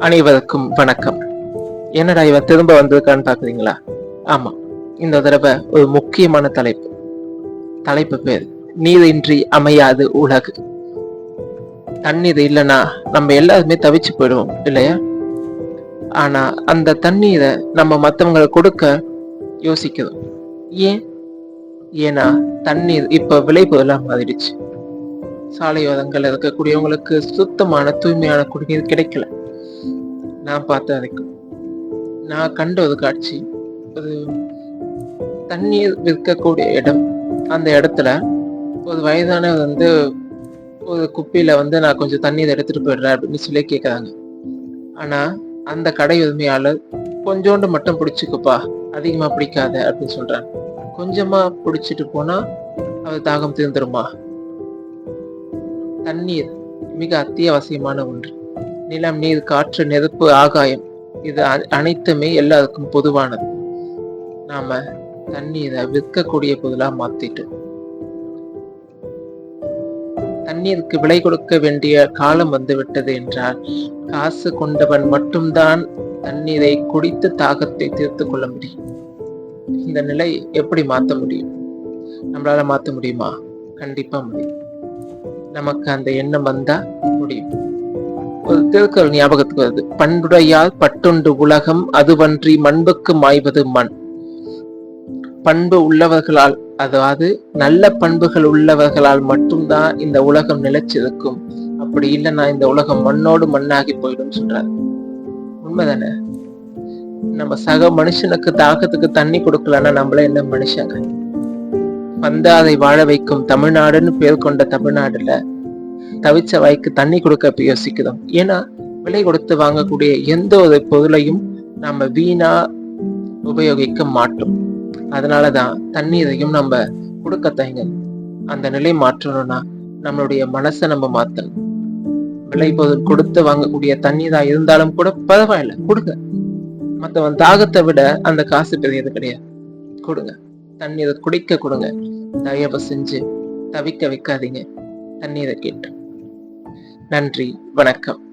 அனைவருக்கும் வணக்கம். என்னடா இவன் திரும்ப வந்திருக்கான்னு பாக்குறீங்களா ஆமா இந்த தடவை ஒரு முக்கியமான தலைப்பு. தலைப்பு பேர் நீரின்றி அமையாது உலகு. தண்ணீர் இல்லைன்னா நம்ம எல்லாருமே தவிச்சு போயிடுவோம் இல்லையா? ஆனா அந்த தண்ணீரை நம்ம மற்றவங்களை கொடுக்க யோசிக்கிறோம். ஏன்? ஏன்னா தண்ணீர் இப்ப விளைபொருளா மாறிடுச்சு. சாலையோரங்கள் இருக்கக்கூடியவங்களுக்கு சுத்தமான தூய்மையான குடிநீர் கிடைக்கல. நான் பார்த்த வரைக்கும் நான் கண்ட ஒரு காட்சி. ஒரு தண்ணீர் விற்கக்கூடிய இடம். அந்த இடத்துல ஒரு வயதானவர் வந்து ஒரு குப்பியில வந்து நான் கொஞ்சம் தண்ணீர் எடுத்துட்டு போயிடுறேன் அப்படின்னு சொல்லி கேட்குறாங்க ஆனா அந்த கடை உரிமையாளர் கொஞ்சோண்டு மட்டும் பிடிச்சிக்குப்பா அதிகமா பிடிக்காத அப்படின்னு சொல்றாங்க கொஞ்சமா பிடிச்சிட்டு போனா அவர் தாகம் தீர்ந்துருமா? தண்ணீர் மிக அத்தியாவசியமான ஒன்று. நிலம் நீர் காற்று நெருப்பு ஆகாயம். இது அ- அனைத்துமே எல்லாருக்கும் பொதுவானது. நாம தண்ணீரை விற்கக்கூடிய பொருளா மாத்திட்டோம் தண்ணீருக்கு விலை கொடுக்க வேண்டிய காலம் வந்து விட்டது என்றால் காசு கொண்டவன் மட்டும்தான் தண்ணீரை குடித்து தாகத்தை தீர்த்து கொள்ள முடியும். இந்த நிலை எப்படி மாத்த முடியும்? நம்மளால மாத்த முடியுமா? கண்டிப்பா முடியும். நமக்கு அந்த எண்ணம் வந்தா முடியும். திருக்குறள் ஞாபகத்துக்கு வருது. பண்புடையால் பட்டுண்டு உலகம் அதுவன்றி மண்புக்கு மாய்வது மண். பண்பு உள்ளவர்களால் அதாவது நல்ல பண்புகள் உள்ளவர்களால் மட்டும்தான் இந்த உலகம் நிலைச்சிருக்கும் அப்படி இல்லைன்னா இந்த உலகம் மண்ணோடு மண்ணாகி போயிடும் சொல்றாரு. உண்மைதானே? நம்ம சக மனுஷனுக்கு தாகத்துக்கு தண்ணி கொடுக்கலன்னா நம்மள என்ன மனுஷங்க? வந்தாதை வாழ வைக்கும் தமிழ்நாடுன்னு பேர் கொண்ட தமிழ்நாடுல தவிச்ச வாய்க்கு தண்ணி கொடுக்க யோசிக்கிறோம். ஏன்னா விலை கொடுத்து வாங்கக்கூடிய எந்த ஒரு பொருளையும் நம்ம வீணா உபயோகிக்க மாட்டோம். அதனாலதான் தண்ணீரையும் நம்ம கொடுக்க தயங்கணும் அந்த நிலை மாற்றணும்னா நம்மளுடைய மனசை நம்ம மாத்தணும். விலை பொருள் கொடுத்து வாங்கக்கூடிய தண்ணீரா இருந்தாலும் கூட பரவாயில்ல கொடுங்க. மத்தவன் தாகத்தை விட அந்த காசு பெரியது கிடையாது. கொடுங்க. தண்ணீரை குடிக்க கொடுங்க. தயவு செஞ்சு தவிக்க வைக்காதீங்க. தண்ணீரை கேட்டு. நன்றி வணக்கம்.